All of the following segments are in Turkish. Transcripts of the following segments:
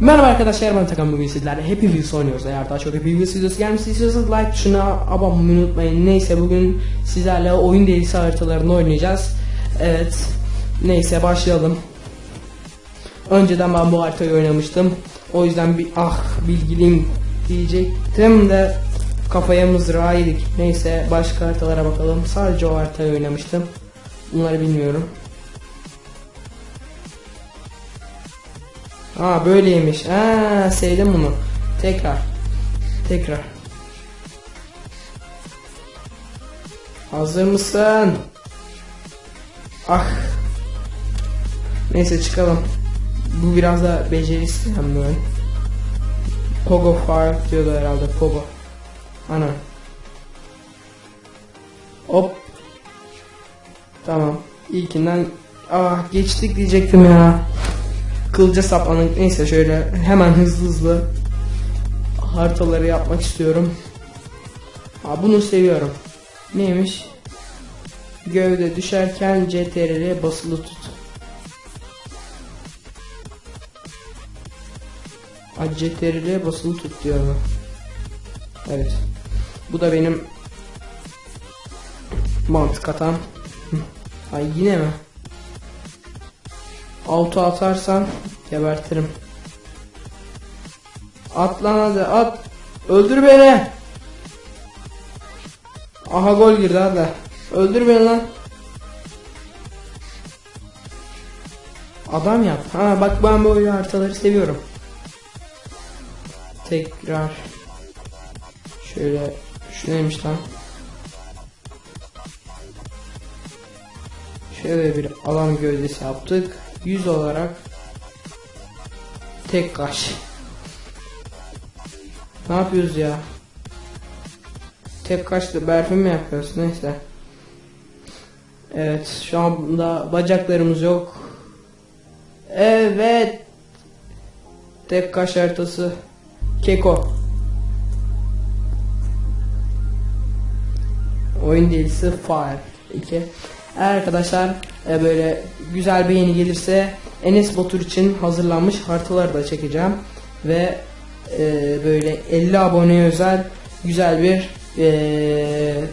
Merhaba arkadaşlar ben Takan bugün sizlerle Happy Wheels oynuyoruz. Eğer daha çok Happy Wheels videosu gelmişse istiyorsanız like tuşuna abone olmayı unutmayın. Neyse bugün sizlerle oyun delisi haritalarını oynayacağız. Evet. Neyse başlayalım. Önceden ben bu haritayı oynamıştım. O yüzden bir ah bilgiliyim diyecektim de kafaya mızrağı yedik. Neyse başka haritalara bakalım. Sadece o haritayı oynamıştım. Bunları bilmiyorum. Aa böyleymiş. Aa sevdim bunu. Tekrar. Tekrar. Hazır mısın? Ah. Neyse çıkalım. Bu biraz da beceri isteyen bir oyun. Pogo Fire diyordu herhalde Pogo. Ana. Hop. Tamam. İlkinden ah geçtik diyecektim ya. Kılca saplanık neyse şöyle hemen hızlı hızlı haritaları yapmak istiyorum. Ha bunu seviyorum. Neymiş? Gövde düşerken CTRL'ye basılı tut. Ha CTRL'ye basılı tut diyor. Evet. Bu da benim mantık. Hı. Ay yine mi? Auto atarsan gebertirim. At lan hadi at. Öldür beni. Aha gol girdi hadi. Öldür beni lan. Adam yap. Ha bak ben böyle haritaları seviyorum. Tekrar. Şöyle. Şu neymiş lan? Şöyle bir alan gövdesi yaptık. 100 olarak tek kaş. Ne yapıyoruz ya? Tek kaşlı berfin mi yapıyoruz? Neyse. Evet şu anda bacaklarımız yok. Evet. Tek kaş haritası. Keko. Oyun delisi Fire 2. Eğer arkadaşlar e, böyle güzel bir yeni gelirse Enes Batur için hazırlanmış haritaları da çekeceğim ve e, böyle 50 aboneye özel güzel bir e,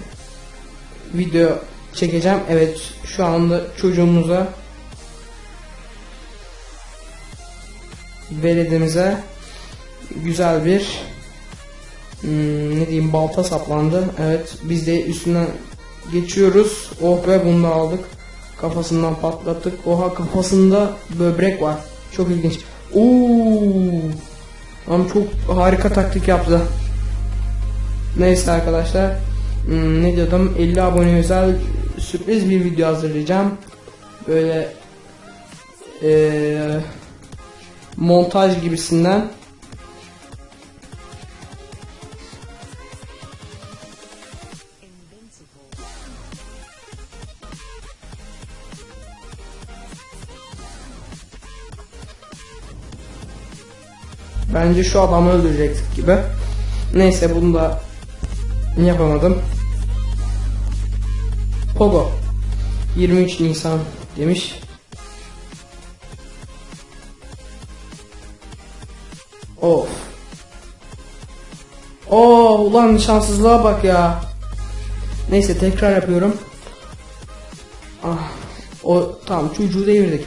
video çekeceğim. Evet şu anda çocuğumuza veledimize güzel bir hmm, ne diyeyim balta saplandı. Evet biz de üstünden geçiyoruz. Oh be bunu da aldık. Kafasından patlattık. Oha kafasında böbrek var. Çok ilginç. Oo. Ama çok harika taktik yaptı. Neyse arkadaşlar. Hmm, ne diyordum? 50 abone özel sürpriz bir video hazırlayacağım. Böyle eee montaj gibisinden. Bence şu adamı öldürecektik gibi. Neyse bunu da yapamadım. Pogo 23 Nisan demiş. Of. Oo ulan şanssızlığa bak ya. Neyse tekrar yapıyorum. Ah. O tamam çocuğu devirdik.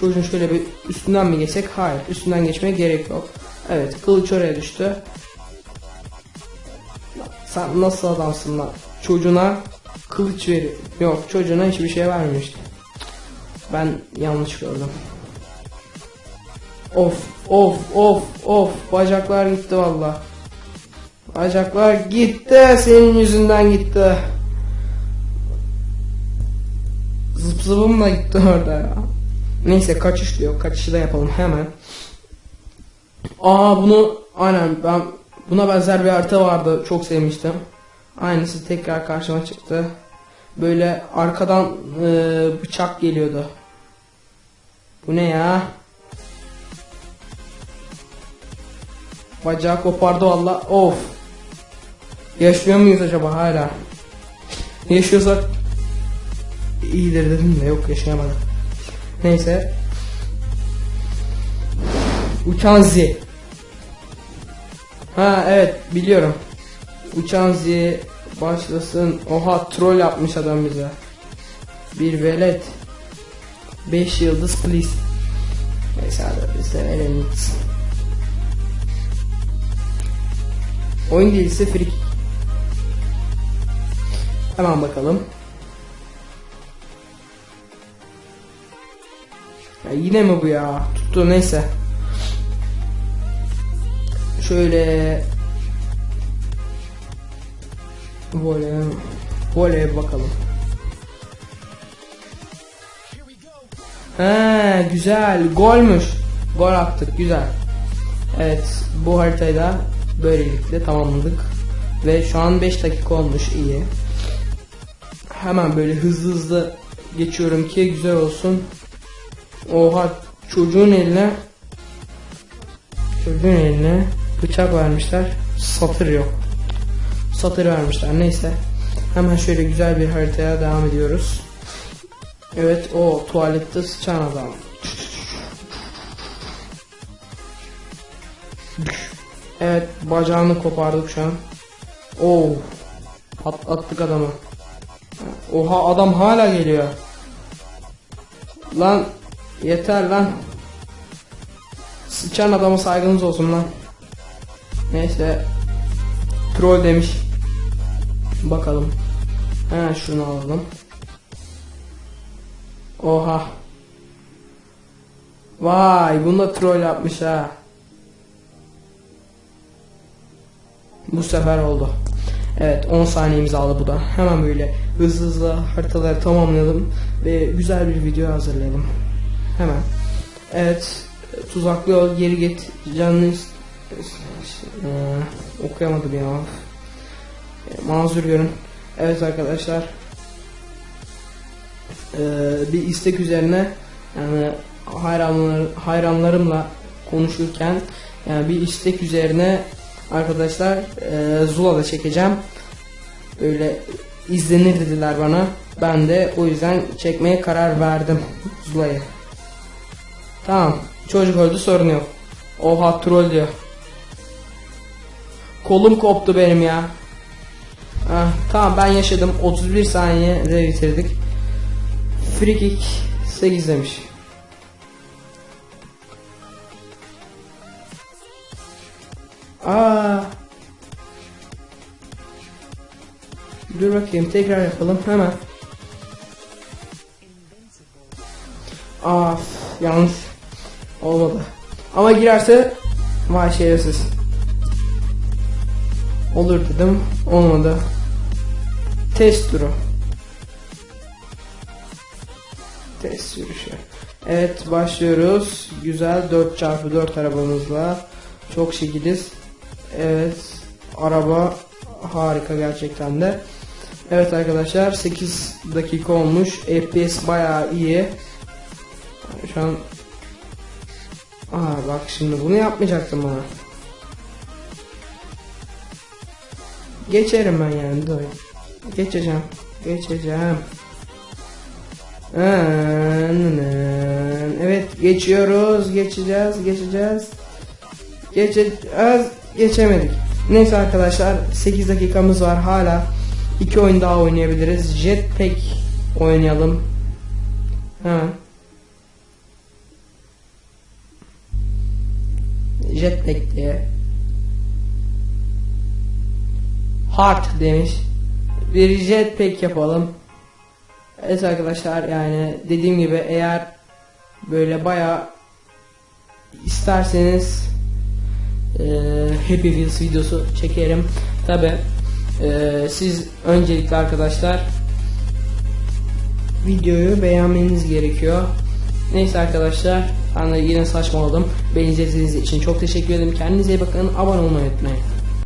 Çocuğun şöyle bir üstünden mi geçsek? Hayır. Üstünden geçmeye gerek yok. Evet kılıç oraya düştü. Sen nasıl adamsın lan? Çocuğuna kılıç ver. Yok çocuğuna hiçbir şey vermemişti. Ben yanlış gördüm. Of of of of bacaklar gitti valla. Bacaklar gitti senin yüzünden gitti. Zıp zıbım da gitti orada ya. Neyse kaçış diyor. Kaçışı da yapalım hemen. Aa bunu aynen ben buna benzer bir harita vardı. Çok sevmiştim. Aynısı tekrar karşıma çıktı. Böyle arkadan e, bıçak geliyordu. Bu ne ya? Bacağı kopardı valla. Of. Yaşıyor muyuz acaba hala? Yaşıyorsak iyidir dedim de yok yaşayamadım. Neyse. Uçan Z. Ha evet biliyorum. Uçan Z başlasın. Oha troll yapmış adam bize. Bir velet. 5 yıldız please. Neyse hadi biz de verelim gitsin. Oyun değilse free. Hemen bakalım. Ya yine mi bu ya? Tuttu neyse. Şöyle voley voley bakalım. He güzel golmüş. Gol attık güzel. Evet bu haritayı da böylelikle tamamladık. Ve şu an 5 dakika olmuş iyi. Hemen böyle hızlı hızlı geçiyorum ki güzel olsun. Oha çocuğun eline çocuğun eline bıçak vermişler. Satır yok. Satır vermişler neyse. Hemen şöyle güzel bir haritaya devam ediyoruz. Evet o tuvalette sıçan adam. Evet bacağını kopardık şu an. Oo. At, attık adamı. Oha adam hala geliyor. Lan yeter lan. Sıçan adama saygınız olsun lan. Neyse. Troll demiş. Bakalım. He şunu alalım. Oha. Vay bunda troll yapmış ha. Bu sefer oldu. Evet 10 saniyemiz aldı bu da. Hemen böyle hızlı hızlı haritaları tamamlayalım ve güzel bir video hazırlayalım. Hemen. Evet tuzaklı yol geri git canlı ist- ee, okuyamadım ya. E, Mazur görün. Evet arkadaşlar. Ee, bir istek üzerine yani hayranlar, hayranlarımla konuşurken yani bir istek üzerine arkadaşlar e, Zula'da çekeceğim. Öyle izlenir dediler bana. Ben de o yüzden çekmeye karar verdim Zula'yı. Tamam. Çocuk öldü sorun yok. Oha troll diyor. Kolum koptu benim ya. Ah, tamam ben yaşadım. 31 saniye de bitirdik. Free kick 8 demiş. Aa. Dur bakayım tekrar yapalım hemen. Aa yanlış olmadı. Ama girerse vay şerefsiz. Olur dedim olmadı. Test turu. Test sürüşü. Evet başlıyoruz. Güzel 4x4 arabamızla. Çok şekiliz. Evet. Araba harika gerçekten de. Evet arkadaşlar 8 dakika olmuş. FPS bayağı iyi. Şu an Aa bak şimdi bunu yapmayacaktım bana. Geçerim ben yani dur. Geçeceğim. Geçeceğim. Evet geçiyoruz, geçeceğiz, geçeceğiz. Geçeceğiz, geçemedik. Neyse arkadaşlar 8 dakikamız var hala. iki oyun daha oynayabiliriz. Jetpack oynayalım. Hemen. Jetpack diye. Heart demiş. Bir jetpack yapalım. Evet arkadaşlar yani dediğim gibi eğer böyle baya isterseniz e, Happy Wheels videosu çekerim. Tabi siz öncelikle arkadaşlar videoyu beğenmeniz gerekiyor. Neyse arkadaşlar ben de yine saçmaladım. Beni izlediğiniz için çok teşekkür ederim. Kendinize iyi bakın. Abone olmayı unutmayın.